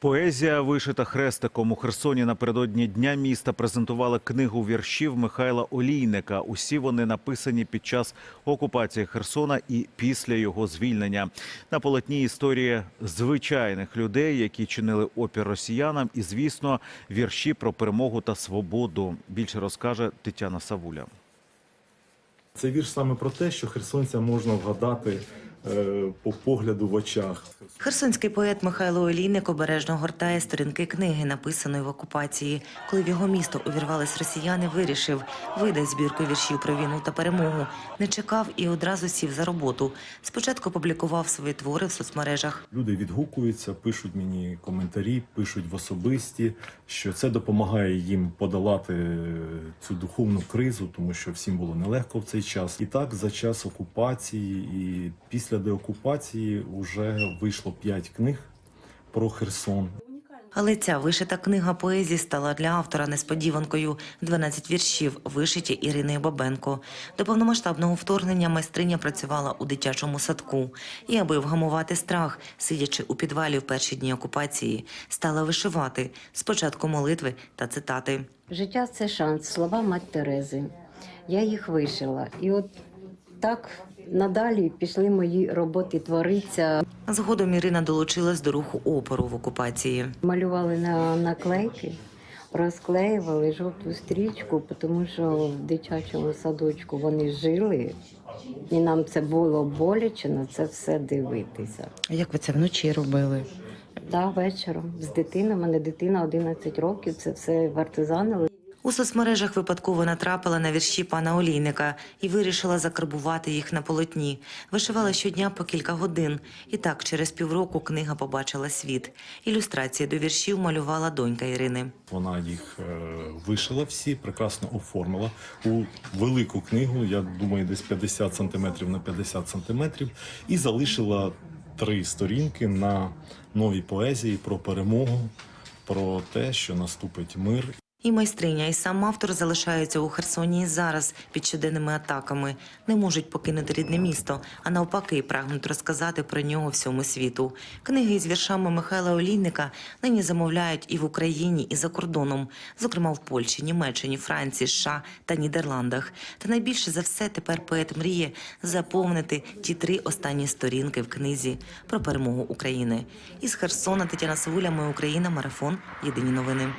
Поезія вишита хрестиком у Херсоні напередодні дня міста презентували книгу віршів Михайла Олійника. Усі вони написані під час окупації Херсона і після його звільнення. На полотні історії звичайних людей, які чинили опір росіянам, і звісно, вірші про перемогу та свободу. Більше розкаже Тетяна Савуля. Це вірш саме про те, що херсонця можна вгадати по погляду в очах. Херсонський поет Михайло Олійник обережно гортає сторінки книги, написаної в окупації. Коли в його місто увірвались росіяни, вирішив видать збірку віршів про війну та перемогу. Не чекав і одразу сів за роботу. Спочатку публікував свої твори в соцмережах. Люди відгукуються, пишуть мені коментарі, пишуть в особисті, що це допомагає їм подолати е, цю духовну кризу, тому що всім було нелегко в цей час. І так, за час окупації і після деокупації вже вийшло п'ять книг про Херсон. Але ця вишита книга поезії стала для автора несподіванкою. 12 віршів вишиті Іриною Бабенко. До повномасштабного вторгнення майстриня працювала у дитячому садку. І аби вгамувати страх, сидячи у підвалі в перші дні окупації, стала вишивати спочатку молитви та цитати. Життя це шанс, слова мать Терези. Я їх вишила. І от так надалі пішли мої роботи твориться. Згодом Ірина долучилась до руху опору в окупації. Малювали на наклейки, розклеювали жовту стрічку, тому що в дитячому садочку вони жили, і нам це було боляче на це все дивитися. Як ви це вночі робили? Та вечором з дитиною, у мене дитина 11 років, це все вартизанили. У соцмережах випадково натрапила на вірші пана Олійника і вирішила закарбувати їх на полотні. Вишивала щодня по кілька годин. І так, через півроку книга побачила світ. Ілюстрації до віршів малювала донька Ірини. Вона їх е, вишила всі, прекрасно оформила у велику книгу, я думаю, десь 50 сантиметрів на 50 сантиметрів, і залишила три сторінки на новій поезії про перемогу, про те, що наступить мир І майстриня, і сам автор залишаються у Херсоні і зараз під щоденними атаками. Не можуть покинути рідне місто, а навпаки, прагнуть розказати про нього всьому світу. Книги з віршами Михайла Олійника нині замовляють і в Україні, і за кордоном, зокрема в Польщі, Німеччині, Франції, США та Нідерландах. Та найбільше за все тепер поет мріє заповнити ті три останні сторінки в книзі про перемогу України. Із Херсона Тетяна Савуля, Моя Україна, марафон. Єдині новини.